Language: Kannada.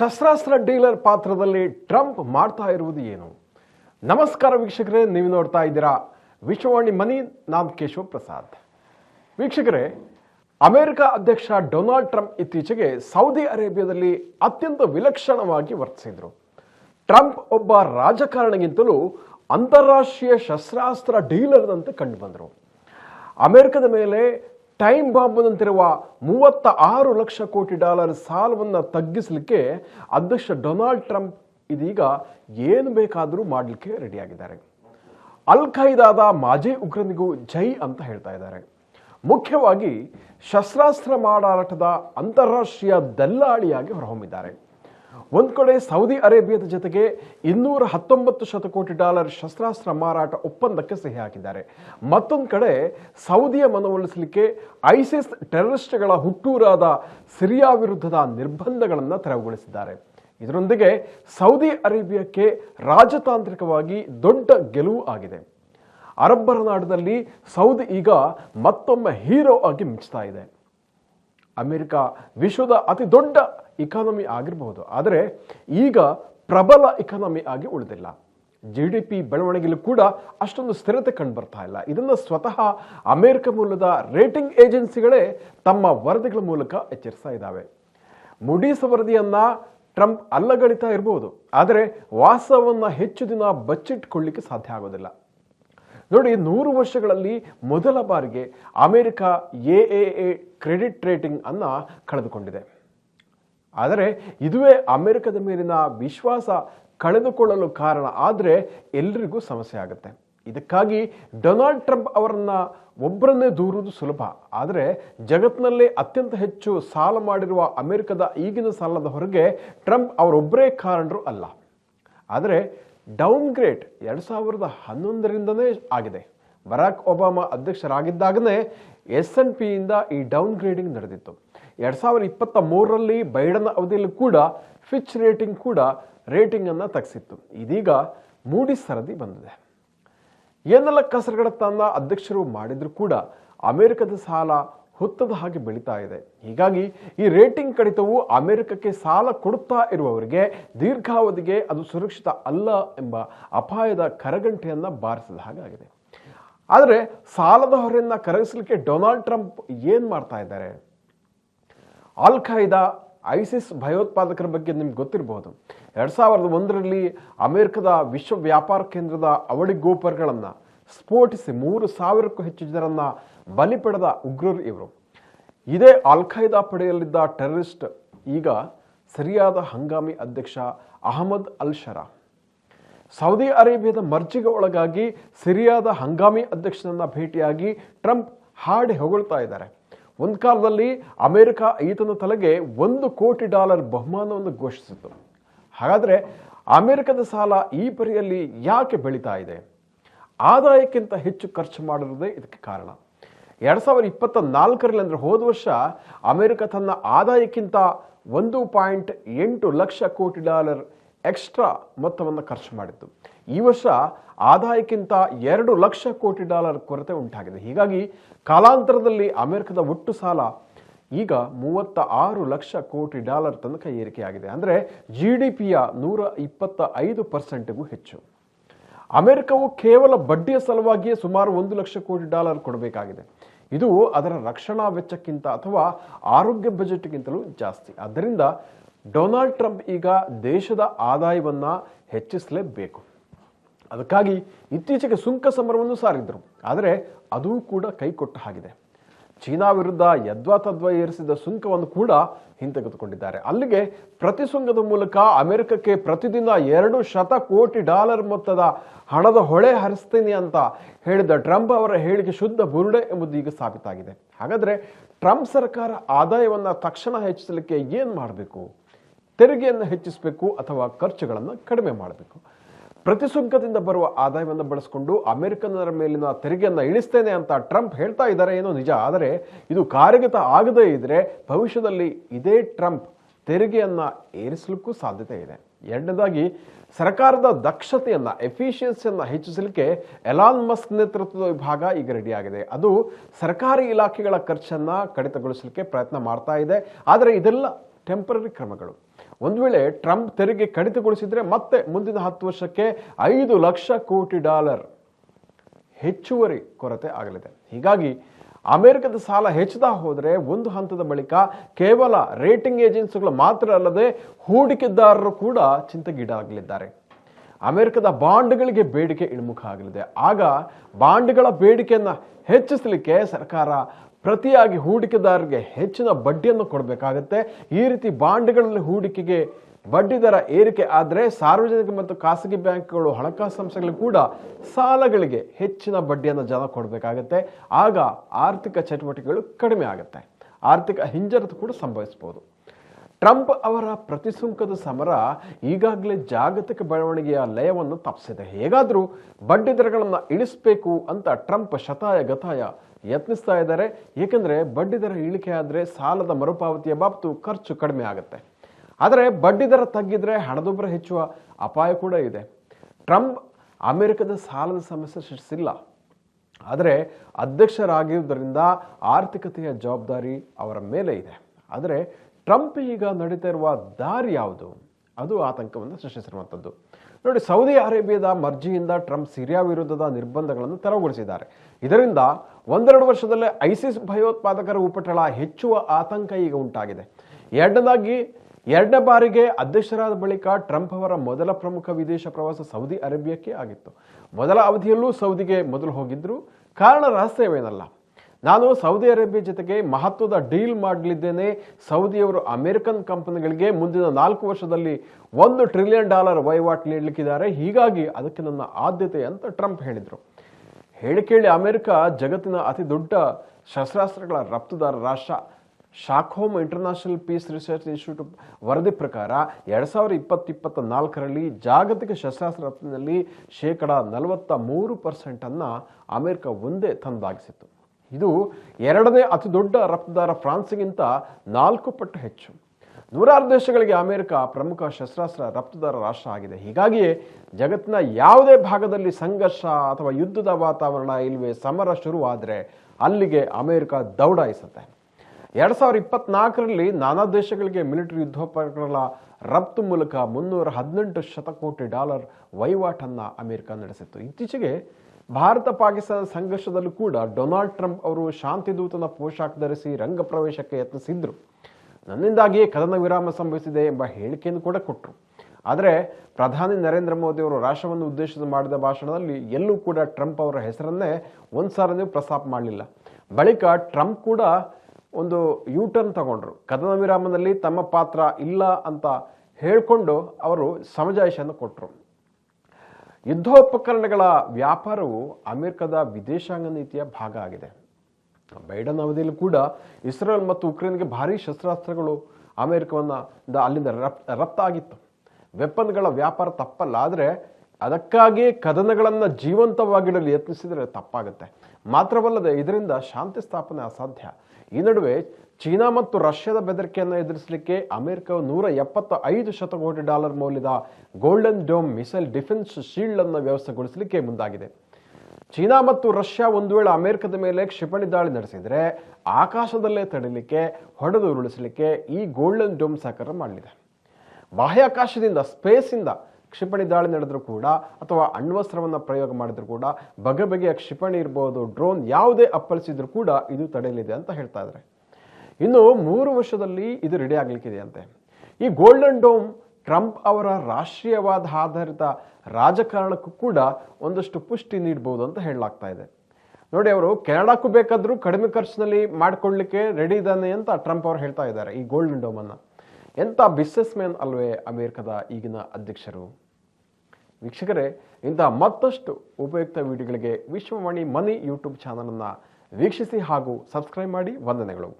ಶಸ್ತ್ರಾಸ್ತ್ರ ಡೀಲರ್ ಪಾತ್ರದಲ್ಲಿ ಟ್ರಂಪ್ ಮಾಡ್ತಾ ಇರುವುದು ಏನು? ನಮಸ್ಕಾರ ವೀಕ್ಷಕರೇ, ನೀವು ನೋಡ್ತಾ ಇದ್ದೀರಾ ವಿಶ್ವವಾಣಿ ಮನಿ ನಾಮ್ ಕೇಶವ ಪ್ರಸಾದ್. ವೀಕ್ಷಕರೇ, ಅಮೆರಿಕ ಅಧ್ಯಕ್ಷ ಡೊನಾಲ್ಡ್ ಟ್ರಂಪ್ ಇತ್ತೀಚೆಗೆ ಸೌದಿ ಅರೇಬಿಯಾದಲ್ಲಿ ಅತ್ಯಂತ ವಿಲಕ್ಷಣವಾಗಿ ವರ್ತಿಸಿದರು. ಟ್ರಂಪ್ ಒಬ್ಬ ರಾಜಕಾರಣಿಗಿಂತಲೂ ಅಂತಾರಾಷ್ಟ್ರೀಯ ಶಸ್ತ್ರಾಸ್ತ್ರ ಡೀಲರ್ನಂತೆ ಕಂಡುಬಂದರು ಅಮೆರಿಕದ ಮೇಲೆ ಟೈಮ್ ಬಾಂಬ್ನಂತಿರುವ ಮೂವತ್ತ ಆರು ಲಕ್ಷ ಕೋಟಿ ಡಾಲರ್ ಸಾಲವನ್ನು ತಗ್ಗಿಸಲಿಕ್ಕೆ ಅಧ್ಯಕ್ಷ ಡೊನಾಲ್ಡ್ ಟ್ರಂಪ್ ಇದೀಗ ಏನು ಬೇಕಾದರೂ ಮಾಡಲಿಕ್ಕೆ ರೆಡಿಯಾಗಿದ್ದಾರೆ. ಅಲ್ ಖೈದಾದ ಮಾಜಿ ಉಗ್ರನಿಗೂ ಜೈ ಅಂತ ಹೇಳ್ತಾ ಇದ್ದಾರೆ. ಮುಖ್ಯವಾಗಿ ಶಸ್ತ್ರಾಸ್ತ್ರ ಮಾರಾಟದ ಅಂತಾರಾಷ್ಟ್ರೀಯ ದಲ್ಲಾಳಿಯಾಗಿ ಹೊರಹೊಮ್ಮಿದ್ದಾರೆ. ಒಂದು ಕಡೆ ಸೌದಿ ಅರೇಬಿಯಾದ ಜೊತೆಗೆ ಇನ್ನೂರ ಹತ್ತೊಂಬತ್ತು ಶತಕೋಟಿ ಡಾಲರ್ ಶಸ್ತ್ರಾಸ್ತ್ರ ಮಾರಾಟ ಒಪ್ಪಂದಕ್ಕೆ ಸಹಿ ಹಾಕಿದ್ದಾರೆ. ಮತ್ತೊಂದು ಕಡೆ ಸೌದಿಯ ಮನವೊಲಿಸಲಿಕ್ಕೆ ಐಸಿಸ್ ಟೆರರಿಸ್ಟ್ಗಳ ಹುಟ್ಟೂರಾದ ಸಿರಿಯಾ ವಿರುದ್ಧದ ನಿರ್ಬಂಧಗಳನ್ನು ತೆರವುಗೊಳಿಸಿದ್ದಾರೆ. ಇದರೊಂದಿಗೆ ಸೌದಿ ಅರೇಬಿಯಾಕ್ಕೆ ರಾಜತಾಂತ್ರಿಕವಾಗಿ ದೊಡ್ಡ ಗೆಲುವು ಆಗಿದೆ. ಅರಬ್ಬರ ನಾಡಿನಲ್ಲಿ ಸೌದಿ ಈಗ ಮತ್ತೊಮ್ಮೆ ಹೀರೋ ಆಗಿ ಮಿಂಚ್ತಾ ಇದೆ. ಅಮೆರಿಕ ವಿಶ್ವದ ಅತಿ ದೊಡ್ಡ ಇಕಾನಮಿ ಆಗಿರಬಹುದು. ಆದರೆ ಈಗ ಪ್ರಬಲ ಇಕಾನಮಿ ಆಗಿ ಉಳಿದಿಲ್ಲ. ಜಿ ಡಿ ಪಿ ಬೆಳವಣಿಗೆಯಲ್ಲೂ ಕೂಡ ಅಷ್ಟೊಂದು ಸ್ಥಿರತೆ ಕಂಡು ಬರ್ತಾ ಇಲ್ಲ. ಇದನ್ನು ಸ್ವತಃ ಅಮೆರಿಕ ಮೂಲದ ರೇಟಿಂಗ್ ಏಜೆನ್ಸಿಗಳೇ ತಮ್ಮ ವರದಿಗಳ ಮೂಲಕ ಎಚ್ಚರಿಸ್ತಾ ಇದ್ದಾವೆ. ಮುಡೀಸ ವರದಿಯನ್ನು ಟ್ರಂಪ್ ಅಲ್ಲಗಳಿತಾ ಇರಬಹುದು ಆದರೆ ವಾಸವನ್ನು ಹೆಚ್ಚು ದಿನ ಬಚ್ಚಿಟ್ಕೊಳ್ಳಿಕ್ಕೆ ಸಾಧ್ಯ ಆಗೋದಿಲ್ಲ. ನೋಡಿ, ನೂರು ವರ್ಷಗಳಲ್ಲಿ ಮೊದಲ ಬಾರಿಗೆ America A A credit rating ಅನ್ನು ಕಳೆದುಕೊಂಡಿದೆ. ಆದರೆ, ಇದುವೇ ಅಮೆರಿಕದ ಮೇಲಿನ ವಿಶ್ವಾಸ ಕಳೆದುಕೊಳ್ಳಲು ಕಾರಣ ಆದರೆ ಎಲ್ರಿಗೂ ಸಮಸ್ಯೆ ಆಗುತ್ತೆ. ಇದಕ್ಕಾಗಿ ಡೊನಾಲ್ಡ್ ಟ್ರಂಪ್ ಅವರನ್ನು ಒಬ್ಬರನ್ನೇ ದೂರುವುದು ಸುಲಭ. ಆದರೆ ಜಗತ್ತಿನಲ್ಲೇ ಅತ್ಯಂತ ಹೆಚ್ಚು ಸಾಲ ಮಾಡಿರುವ ಅಮೆರಿಕದ ಈಗಿನ ಸಾಲದ ಹೊರಗೆ ಟ್ರಂಪ್ ಅವರೊಬ್ಬರೇ ಕಾರಣರು ಅಲ್ಲ. ಆದರೆ ಡೌನ್ ಗ್ರೇಡ್ ಎರಡು ಸಾವಿರದ ಹನ್ನೊಂದರಿಂದನೇ ಆಗಿದೆ. ಬರಾಕ್ ಒಬಾಮಾ ಅಧ್ಯಕ್ಷರಾಗಿದ್ದಾಗಲೇ ಎಸ್ ಎನ್ ಪಿಯಿಂದ ಈ ಡೌನ್ ಗ್ರೇಡಿಂಗ್ ನಡೆದಿತ್ತು. ಎರಡು ಸಾವಿರದ ಇಪ್ಪತ್ತ ಮೂರರಲ್ಲಿ ಬೈಡನ್ ಅವಧಿಯಲ್ಲಿ ಕೂಡ ಫಿಚ್ ರೇಟಿಂಗ್ ಕೂಡ ರೇಟಿಂಗನ್ನು ತಗ್ಸಿತ್ತು. ಇದೀಗ ಮೂಡಿ ಸರದಿ ಬಂದಿದೆ. ಏನೆಲ್ಲ ಕಸರಗಡತನ ಅಧ್ಯಕ್ಷರು ಮಾಡಿದರೂ ಕೂಡ ಅಮೆರಿಕದ ಸಾಲ ಹುತ್ತದ ಹಾಗೆ ಬೆಳೀತಾ ಇದೆ. ಹೀಗಾಗಿ ಈ ರೇಟಿಂಗ್ ಕಡಿತವು ಅಮೆರಿಕಕ್ಕೆ ಸಾಲ ಕೊಡುತ್ತಾ ಇರುವವರಿಗೆ ದೀರ್ಘಾವಧಿಗೆ ಅದು ಸುರಕ್ಷಿತ ಅಲ್ಲ ಎಂಬ ಅಪಾಯದ ಕರಗಂಟೆಯನ್ನು ಬಾರಿಸಿದ ಹಾಗಾಗಿದೆ. ಆದರೆ ಸಾಲದ ಹೊರೆಯನ್ನು ಕರಗಿಸಲಿಕ್ಕೆ ಡೊನಾಲ್ಡ್ ಟ್ರಂಪ್ ಏನು ಮಾಡ್ತಾ ಇದ್ದಾರೆ? ಅಲ್ ಖೈದಾ ಐಸಿಸ್ ಭಯೋತ್ಪಾದಕರ ಬಗ್ಗೆ ನಿಮ್ಗೆ ಗೊತ್ತಿರಬಹುದು ಎರಡು ಸಾವಿರದ ಒಂದರಲ್ಲಿ ಅಮೆರಿಕದ ವಿಶ್ವ ವ್ಯಾಪಾರ ಕೇಂದ್ರದ ಅವಳಿ ಗೋಪುರಗಳನ್ನು ಸ್ಫೋಟಿಸಿ ಮೂರು ಸಾವಿರಕ್ಕೂ ಹೆಚ್ಚು ಜನರನ್ನ ಬಲಿ ಪಡೆದ ಉಗ್ರರು ಇವರು. ಇದೇ ಅಲ್ ಖೈದಾ ಪಡೆಯಲ್ಲಿದ್ದ ಟೆರರಿಸ್ಟ್ ಈಗ ಸರಿಯಾದ ಹಂಗಾಮಿ ಅಧ್ಯಕ್ಷ ಅಹಮದ್ ಅಲ್ ಶರಾ ಸೌದಿ ಅರೇಬಿಯಾದ ಮರ್ಜಿಗೆ ಒಳಗಾಗಿ ಸಿರಿಯಾದ ಹಂಗಾಮಿ ಅಧ್ಯಕ್ಷನನ್ನು ಭೇಟಿಯಾಗಿ ಟ್ರಂಪ್ ಹಾಡಿ ಹೊಗಳ್ತಾ ಇದ್ದಾರೆ. ಒಂದು ಕಾಲದಲ್ಲಿ ಅಮೆರಿಕ ಈತನ ತಲೆಗೆ ಒಂದು ಕೋಟಿ ಡಾಲರ್ ಬಹುಮಾನವನ್ನು ಘೋಷಿಸಿತು ಹಾಗಾದರೆ ಅಮೆರಿಕದ ಸಾಲ ಈ ಪರಿಯಲ್ಲಿ ಯಾಕೆ ಬೆಳೀತಾ ಇದೆ? ಆದಾಯಕ್ಕಿಂತ ಹೆಚ್ಚು ಖರ್ಚು ಮಾಡಿರೋದೇ ಇದಕ್ಕೆ ಕಾರಣ. ಎರಡು ಸಾವಿರದ ಇಪ್ಪತ್ತ ನಾಲ್ಕರಲ್ಲಿ ಅಂದರೆ ಹೋದ ವರ್ಷ ಅಮೆರಿಕ ತನ್ನ ಆದಾಯಕ್ಕಿಂತ ಒಂದು ಪಾಯಿಂಟ್ ಎಂಟು ಲಕ್ಷ ಕೋಟಿ ಡಾಲರ್ ಎಕ್ಸ್ಟ್ರಾ ಮೊತ್ತವನ್ನು ಖರ್ಚು ಮಾಡಿತ್ತು. ಈ ವರ್ಷ ಆದಾಯಕ್ಕಿಂತ ಎರಡು ಲಕ್ಷ ಕೋಟಿ ಡಾಲರ್ ಕೊರತೆ ಉಂಟಾಗಿದೆ. ಹೀಗಾಗಿ ಕಾಲಾಂತರದಲ್ಲಿ ಅಮೆರಿಕದ ಒಟ್ಟು ಸಾಲ ಈಗ ಮೂವತ್ತ ಆರು ಲಕ್ಷ ಕೋಟಿ ಡಾಲರ್ ತನಕ ಏರಿಕೆಯಾಗಿದೆ ಅಂದರೆ ಜಿ ಡಿ ಪಿಯ ನೂರ ಇಪ್ಪತ್ತ ಐದು ಪರ್ಸೆಂಟ್ಗೂ ಹೆಚ್ಚು. ಅಮೆರಿಕವು ಕೇವಲ ಬಡ್ಡಿಯ ಸಲುವಾಗಿಯೇ ಸುಮಾರು ಒಂದು ಲಕ್ಷ ಕೋಟಿ ಡಾಲರ್ ಕೊಡಬೇಕಾಗಿದೆ. ಇದು ಅದರ ರಕ್ಷಣಾ ವೆಚ್ಚಕ್ಕಿಂತ ಅಥವಾ ಆರೋಗ್ಯ ಬಜೆಟ್ಗಿಂತಲೂ ಜಾಸ್ತಿ. ಆದ್ದರಿಂದ ಡೊನಾಲ್ಡ್ ಟ್ರಂಪ್ ಈಗ ದೇಶದ ಆದಾಯವನ್ನು ಹೆಚ್ಚಿಸಲೇಬೇಕು. ಅದಕ್ಕಾಗಿ ಇತ್ತೀಚೆಗೆ ಸುಂಕ ಸಮರವನ್ನು ಸಾರಿದ್ದರು ಆದರೆ ಅದೂ ಕೂಡ ಕೈಕೊಟ್ಟ ಹಾಗಿದೆ. ಚೀನಾ ವಿರುದ್ಧ ಯದ್ವಾ ತದ್ವಾ ಏರಿಸಿದ ಸುಂಕವನ್ನು ಕೂಡ ಹಿಂತೆಗೆದುಕೊಂಡಿದ್ದಾರೆ. ಅಲ್ಲಿಗೆ ಪ್ರತಿ ಸುಂಕದ ಮೂಲಕ ಅಮೆರಿಕಕ್ಕೆ ಪ್ರತಿದಿನ ಎರಡು ಶತ ಕೋಟಿ ಡಾಲರ್ ಮೊತ್ತದ ಹಣದ ಹೊಳೆ ಹರಿಸ್ತೀನಿ ಅಂತ ಹೇಳಿದ ಟ್ರಂಪ್ ಅವರ ಹೇಳಿಕೆ ಶುದ್ಧ ಬುರುಡೆ ಎಂಬುದು ಈಗ ಸಾಬೀತಾಗಿದೆ. ಹಾಗಾದರೆ ಟ್ರಂಪ್ ಸರ್ಕಾರ ಆದಾಯವನ್ನು ತಕ್ಷಣ ಹೆಚ್ಚಿಸಲಿಕ್ಕೆ ಏನು ಮಾಡಬೇಕು? ತೆರಿಗೆಯನ್ನು ಹೆಚ್ಚಿಸಬೇಕು ಅಥವಾ ಖರ್ಚುಗಳನ್ನು ಕಡಿಮೆ ಮಾಡಬೇಕು? ಪ್ರತಿಸುಂಕದಿಂದ ಬರುವ ಆದಾಯವನ್ನು ಬಳಸಿಕೊಂಡು ಅಮೆರಿಕನ್ನರ ಮೇಲಿನ ತೆರಿಗೆಯನ್ನು ಇಳಿಸ್ತೇನೆ ಅಂತ ಟ್ರಂಪ್ ಹೇಳ್ತಾ ಇದ್ದಾರೆ ಏನೋ ನಿಜ. ಆದರೆ ಇದು ಕಾರ್ಯಗತ ಆಗದೇ ಇದ್ದರೆ ಭವಿಷ್ಯದಲ್ಲಿ ಇದೇ ಟ್ರಂಪ್ ತೆರಿಗೆಯನ್ನು ಏರಿಸಲಿಕ್ಕೂ ಸಾಧ್ಯತೆ ಇದೆ. ಎರಡನೇದಾಗಿ, ಸರ್ಕಾರದ ದಕ್ಷತೆಯನ್ನು, ಎಫಿಷಿಯನ್ಸಿಯನ್ನು ಹೆಚ್ಚಿಸಲಿಕ್ಕೆ ಎಲಾನ್ ಮಸ್ಕ್ ನೇತೃತ್ವದ ವಿಭಾಗ ಈಗ ರೆಡಿಯಾಗಿದೆ. ಅದು ಸರ್ಕಾರಿ ಇಲಾಖೆಗಳ ಖರ್ಚನ್ನು ಕಡಿತಗೊಳಿಸಲಿಕ್ಕೆ ಪ್ರಯತ್ನ ಮಾಡ್ತಾ ಇದೆ. ಆದರೆ ಇದೆಲ್ಲ ಟೆಂಪರರಿ ಕ್ರಮಗಳು. ಒಂದು ವೇಳೆ ಟ್ರಂಪ್ ತೆರಿಗೆ ಕಡಿತಗೊಳಿಸಿದರೆ ಮತ್ತೆ ಮುಂದಿನ ಹತ್ತು ವರ್ಷಕ್ಕೆ ಐದು ಲಕ್ಷ ಕೋಟಿ ಡಾಲರ್ ಹೆಚ್ಚುವರಿ ಕೊರತೆ ಆಗಲಿದೆ. ಹೀಗಾಗಿ ಅಮೆರಿಕದ ಸಾಲ ಹೆಚ್ಚುತ್ತಾ ಹೋದರೆ ಒಂದು ಹಂತದ ಬಳಿಕ ಕೇವಲ ರೇಟಿಂಗ್ ಏಜೆನ್ಸಿಗಳು ಮಾತ್ರ ಅಲ್ಲದೆ ಹೂಡಿಕೆದಾರರು ಕೂಡ ಚಿಂತೆಗೀಡಾಗಲಿದ್ದಾರೆ. ಅಮೆರಿಕದ ಬಾಂಡ್ಗಳಿಗೆ ಬೇಡಿಕೆ ಇಳಿಮುಖ ಆಗಲಿದೆ. ಆಗ ಬಾಂಡ್ಗಳ ಬೇಡಿಕೆಯನ್ನು ಹೆಚ್ಚಿಸಲಿಕ್ಕೆ ಸರ್ಕಾರ ಪ್ರತಿಯಾಗಿ ಹೂಡಿಕೆದಾರರಿಗೆ ಹೆಚ್ಚಿನ ಬಡ್ಡಿಯನ್ನು ಕೊಡಬೇಕಾಗತ್ತೆ. ಈ ರೀತಿ ಬಾಂಡ್ಗಳಲ್ಲಿ ಹೂಡಿಕೆಗೆ ಬಡ್ಡಿ ದರ ಏರಿಕೆ ಆದರೆ ಸಾರ್ವಜನಿಕ ಮತ್ತು ಖಾಸಗಿ ಬ್ಯಾಂಕ್ಗಳು ಹಣಕಾಸು ಸಂಸ್ಥೆಗಳು ಕೂಡ ಸಾಲಗಳಿಗೆ ಹೆಚ್ಚಿನ ಬಡ್ಡಿಯನ್ನು ಜನ ಕೊಡಬೇಕಾಗತ್ತೆ. ಆಗ ಆರ್ಥಿಕ ಚಟುವಟಿಕೆಗಳು ಕಡಿಮೆ ಆಗುತ್ತೆ. ಆರ್ಥಿಕ ಹಿಂಜರಿತ ಕೂಡ ಸಂಭವಿಸಬಹುದು. ಟ್ರಂಪ್ ಅವರ ಪ್ರತಿಸುಂಕದ ಸಮರ ಈಗಾಗಲೇ ಜಾಗತಿಕ ಬೆಳವಣಿಗೆಯ ಲಯವನ್ನು ತಪ್ಪಿಸಿದೆ. ಹೇಗಾದರೂ ಬಡ್ಡಿ ದರಗಳನ್ನು ಇಳಿಸಬೇಕು ಅಂತ ಟ್ರಂಪ್ ಶತಾಯ ಗತಾಯ ಯತ್ನಿಸ್ತಾ ಇದ್ದಾರೆ. ಏಕೆಂದರೆ ಬಡ್ಡಿ ದರ ಇಳಿಕೆ ಆದರೆ ಸಾಲದ ಮರುಪಾವತಿಯ ಬಾಬ್ತು ಖರ್ಚು ಕಡಿಮೆ ಆಗುತ್ತೆ. ಆದರೆ ಬಡ್ಡಿ ದರ ತಗ್ಗಿದ್ರೆ ಹಣದುಬ್ಬರ ಹೆಚ್ಚುವ ಅಪಾಯ ಕೂಡ ಇದೆ. ಟ್ರಂಪ್ ಅಮೆರಿಕದ ಸಾಲದ ಸಮಸ್ಯೆ ಸೃಷ್ಟಿಸಿಲ್ಲ. ಆದರೆ ಅಧ್ಯಕ್ಷರಾಗಿರುವುದರಿಂದ ಆರ್ಥಿಕತೆಯ ಜವಾಬ್ದಾರಿ ಅವರ ಮೇಲೆ ಇದೆ. ಆದರೆ ಟ್ರಂಪ್ ಈಗ ನಡೀತಾ ಇರುವ ದಾರಿ ಯಾವುದು? ಅದು ಆತಂಕವನ್ನು ಸೃಷ್ಟಿಸಿರುವಂಥದ್ದು. ನೋಡಿ, ಸೌದಿ ಅರೇಬಿಯಾದ ಮರ್ಜಿಯಿಂದ ಟ್ರಂಪ್ ಸಿರಿಯಾ ವಿರುದ್ಧದ ನಿರ್ಬಂಧಗಳನ್ನು ತೆರವುಗೊಳಿಸಿದ್ದಾರೆ. ಇದರಿಂದ ಒಂದೆರಡು ವರ್ಷದಲ್ಲೇ ಐಸಿಸ್ ಭಯೋತ್ಪಾದಕರ ಉಪಟಳ ಹೆಚ್ಚುವ ಆತಂಕ ಈಗ ಉಂಟಾಗಿದೆ. ಎರಡನೇದಾಗಿ, ಎರಡನೇ ಬಾರಿಗೆ ಅಧ್ಯಕ್ಷರಾದ ಬಳಿಕ ಟ್ರಂಪ್ ಅವರ ಮೊದಲ ಪ್ರಮುಖ ವಿದೇಶ ಪ್ರವಾಸ ಸೌದಿ ಅರೇಬಿಯಾಕ್ಕೆ ಆಗಿತ್ತು. ಮೊದಲ ಅವಧಿಯಲ್ಲೂ ಸೌದಿಗೆ ಮೊದಲು ಹೋಗಿದ್ದರು. ಕಾರಣ ರಹಸ್ಯವೇನಲ್ಲ. ನಾನು ಸೌದಿ ಅರೇಬಿಯಾ ಜೊತೆಗೆ ಮಹತ್ವದ ಡೀಲ್ ಮಾಡಲಿದ್ದೇನೆ. ಸೌದಿಯವರು ಅಮೆರಿಕನ್ ಕಂಪನಿಗಳಿಗೆ ಮುಂದಿನ ನಾಲ್ಕು ವರ್ಷದಲ್ಲಿ ಒಂದು ಟ್ರಿಲಿಯನ್ ಡಾಲರ್ ವಹಿವಾಟು ನೀಡಲಿಕ್ಕಿದ್ದಾರೆ. ಹೀಗಾಗಿ ಅದಕ್ಕೆ ನನ್ನ ಆದ್ಯತೆ ಅಂತ ಟ್ರಂಪ್ ಹೇಳಿದರು. ಹೇಳಿ ಕೇಳಿ ಅಮೆರಿಕ ಜಗತ್ತಿನ ಅತಿ ದೊಡ್ಡ ಶಸ್ತ್ರಾಸ್ತ್ರಗಳ ರಫ್ತುದಾರ ರಾಷ್ಟ್ರ. Stockholm international peace research institute ವರದಿ ಪ್ರಕಾರ ಎರಡು ಸಾವಿರದ ಇಪ್ಪತ್ತು ಇಪ್ಪತ್ತ ನಾಲ್ಕರಲ್ಲಿ ಜಾಗತಿಕ ಶಸ್ತ್ರಾಸ್ತ್ರ ರಫ್ತಿನಲ್ಲಿ ಶೇಕಡ ನಲವತ್ತ ಮೂರು ಪರ್ಸೆಂಟನ್ನು ಅಮೆರಿಕ ಒಂದೇ ತಂದಾಗಿಸಿತ್ತು. ಇದು ಎರಡನೇ ಅತಿ ದೊಡ್ಡ ರಫ್ತುದಾರ ಫ್ರಾನ್ಸ್ಗಿಂತ ನಾಲ್ಕು ಪಟ್ಟು ಹೆಚ್ಚು. ನೂರಾರು ದೇಶಗಳಿಗೆ ಅಮೆರಿಕ ಪ್ರಮುಖ ಶಸ್ತ್ರಾಸ್ತ್ರ ರಫ್ತುದಾರ ರಾಷ್ಟ್ರ ಆಗಿದೆ. ಹೀಗಾಗಿಯೇ ಜಗತ್ತಿನ ಯಾವುದೇ ಭಾಗದಲ್ಲಿ ಸಂಘರ್ಷ ಅಥವಾ ಯುದ್ಧದ ವಾತಾವರಣ ಇಲ್ಲವೇ ಸಮರ ಶುರುವಾದರೆ ಅಲ್ಲಿಗೆ ಅಮೆರಿಕ ದೌಡಾಯಿಸುತ್ತೆ. ಎರಡು ಸಾವಿರದ ಇಪ್ಪತ್ನಾಲ್ಕರಲ್ಲಿ ನಾನಾ ದೇಶಗಳಿಗೆ ಮಿಲಿಟರಿ ಯುದ್ಧೋಪಕರಣಗಳ ರಫ್ತು ಮೂಲಕ ಮುನ್ನೂರ ಹದಿನೆಂಟು ಶತಕೋಟಿ ಡಾಲರ್ ವಹಿವಾಟನ್ನು ಅಮೆರಿಕ ನಡೆಸಿತ್ತು. ಇತ್ತೀಚೆಗೆ ಭಾರತ ಪಾಕಿಸ್ತಾನ ಸಂಘರ್ಷದಲ್ಲೂ ಕೂಡ ಡೊನಾಲ್ಡ್ ಟ್ರಂಪ್ ಅವರು ಶಾಂತಿದೂತನ ಪೋಷಾಕ್ ಧರಿಸಿ ರಂಗ ಪ್ರವೇಶಕ್ಕೆ ಯತ್ನಿಸಿದ್ರು. ನನ್ನಿಂದಾಗಿಯೇ ಕದನ ವಿರಾಮ ಸಂಭವಿಸಿದೆ ಎಂಬ ಹೇಳಿಕೆಯನ್ನು ಕೂಡ ಕೊಟ್ಟರು ಆದರೆ ಪ್ರಧಾನಿ ನರೇಂದ್ರ ಮೋದಿ ಅವರು ರಾಷ್ಟ್ರವನ್ನು ಉದ್ದೇಶಿಸಿ ಮಾಡಿದ ಭಾಷಣದಲ್ಲಿ ಎಲ್ಲೂ ಕೂಡ ಟ್ರಂಪ್ ಅವರ ಹೆಸರನ್ನೇ ಒಂದು ಸಾರನೇ ಪ್ರಸ್ತಾಪ ಮಾಡಲಿಲ್ಲ. ಬಳಿಕ ಟ್ರಂಪ್ ಕೂಡ ಒಂದು ಯೂ ಟರ್ನ್ ತಗೊಂಡ್ರು. ಕದನ ವಿರಾಮದಲ್ಲಿ ತಮ್ಮ ಪಾತ್ರ ಇಲ್ಲ ಅಂತ ಹೇಳಿಕೊಂಡು ಅವರು ಸಮಜಾಯಿಷನ್ನು ಕೊಟ್ಟರು ಯುದ್ಧೋಪಕರಣಗಳ ವ್ಯಾಪಾರವು ಅಮೆರಿಕದ ವಿದೇಶಾಂಗ ನೀತಿಯ ಭಾಗ ಆಗಿದೆ. ಬೈಡನ್ ಅವಧಿಯಲ್ಲಿ ಕೂಡ ಇಸ್ರೇಲ್ ಮತ್ತು ಉಕ್ರೇನ್ಗೆ ಭಾರಿ ಶಸ್ತ್ರಾಸ್ತ್ರಗಳು ಅಮೆರಿಕವನ್ನ ಅಲ್ಲಿಂದ ರಫ್ ರಫ್ತಾಗಿತ್ತು ವೆಪನ್ಗಳ ವ್ಯಾಪಾರ ತಪ್ಪಲ್ಲ, ಆದರೆ ಅದಕ್ಕಾಗಿ ಕದನಗಳನ್ನು ಜೀವಂತವಾಗಿಡಲು ಯತ್ನಿಸಿದರೆ ತಪ್ಪಾಗುತ್ತೆ. ಮಾತ್ರವಲ್ಲದೆ ಇದರಿಂದ ಶಾಂತಿ ಸ್ಥಾಪನೆ ಅಸಾಧ್ಯ. ಈ ನಡುವೆ ಚೀನಾ ಮತ್ತು ರಷ್ಯಾದ ಬೆದರಿಕೆಯನ್ನು ಎದುರಿಸಲಿಕ್ಕೆ ಅಮೆರಿಕ ನೂರ ಎಪ್ಪತ್ತ ಐದು ಶತಕೋಟಿ ಡಾಲರ್ ಮೌಲ್ಯದ golden dome missile defence shield ಅನ್ನು ವ್ಯವಸ್ಥೆಗೊಳಿಸಲಿಕ್ಕೆ ಮುಂದಾಗಿದೆ. ಚೀನಾ ಮತ್ತು ರಷ್ಯಾ ಒಂದು ವೇಳೆ ಅಮೆರಿಕದ ಮೇಲೆ ಕ್ಷಿಪಣಿ ದಾಳಿ ನಡೆಸಿದರೆ ಆಕಾಶದಲ್ಲೇ ತಡಿಲಿಕ್ಕೆ, ಹೊಡೆದು ಉರುಳಿಸಲಿಕ್ಕೆ ಈ ಗೋಲ್ಡನ್ ಡೋಮ್ ಸಹಕಾರ ಮಾಡಲಿದೆ. ಬಾಹ್ಯಾಕಾಶದಿಂದ ಸ್ಪೇಸಿಂದ ಕ್ಷಿಪಣಿ ದಾಳಿ ನಡೆದರೂ ಕೂಡ ಅಥವಾ ಅಣ್ವಸ್ತ್ರವನ್ನು ಪ್ರಯೋಗ ಮಾಡಿದ್ರು ಕೂಡ ಬಗೆ ಬಗೆಯ ಕ್ಷಿಪಣಿ ಇರ್ಬೋದು, ಡ್ರೋನ್ ಯಾವುದೇ ಅಪ್ಪಳಿಸಿದ್ರು ಕೂಡ ಇದು ತಡೆಯಲಿದೆ ಅಂತ ಹೇಳ್ತಾ ಇದ್ದಾರೆ. ಇನ್ನು ಮೂರು ವರ್ಷದಲ್ಲಿ ಇದು ರೆಡಿ ಆಗಲಿಕ್ಕಿದೆ ಅಂತೆ ಈ ಗೋಲ್ಡನ್ ಡೋಮ್ ಟ್ರಂಪ್ ಅವರ ರಾಷ್ಟ್ರೀಯವಾದ ಆಧಾರಿತ ರಾಜಕಾರಣಕ್ಕೂ ಕೂಡ ಒಂದಷ್ಟು ಪುಷ್ಟಿ ನೀಡಬಹುದು ಅಂತ ಹೇಳಲಾಗ್ತಾ ಇದೆ. ನೋಡಿ ಅವರು ಕೆನಡಾಕ್ಕೂ ಬೇಕಾದರೂ ಕಡಿಮೆ ಖರ್ಚಿನಲ್ಲಿ ಮಾಡಿಕೊಳ್ಳಿಕ್ಕೆ ರೆಡಿ ಇದ್ದಾನೆ ಅಂತ ಟ್ರಂಪ್ ಅವರು ಹೇಳ್ತಾ ಇದ್ದಾರೆ ಈ ಗೋಲ್ಡನ್ ಡೋಮನ್ನು ಎಂಥ ಬಿಸ್ನೆಸ್ ಮ್ಯಾನ್ ಅಲ್ವೇ ಅಮೆರಿಕದ ಈಗಿನ ಅಧ್ಯಕ್ಷರು? ವೀಕ್ಷಕರೇ ಇಂಥ ಮತ್ತಷ್ಟು ಉಪಯುಕ್ತ ವಿಡಿಯೋಗಳಿಗೆ ವಿಶ್ವವಾಣಿ ಮನಿ ಯೂಟ್ಯೂಬ್ ಚಾನಲನ್ನು ವೀಕ್ಷಿಸಿ ಹಾಗೂ ಸಬ್ಸ್ಕ್ರೈಬ್ ಮಾಡಿ ವಂದನೆಗಳು.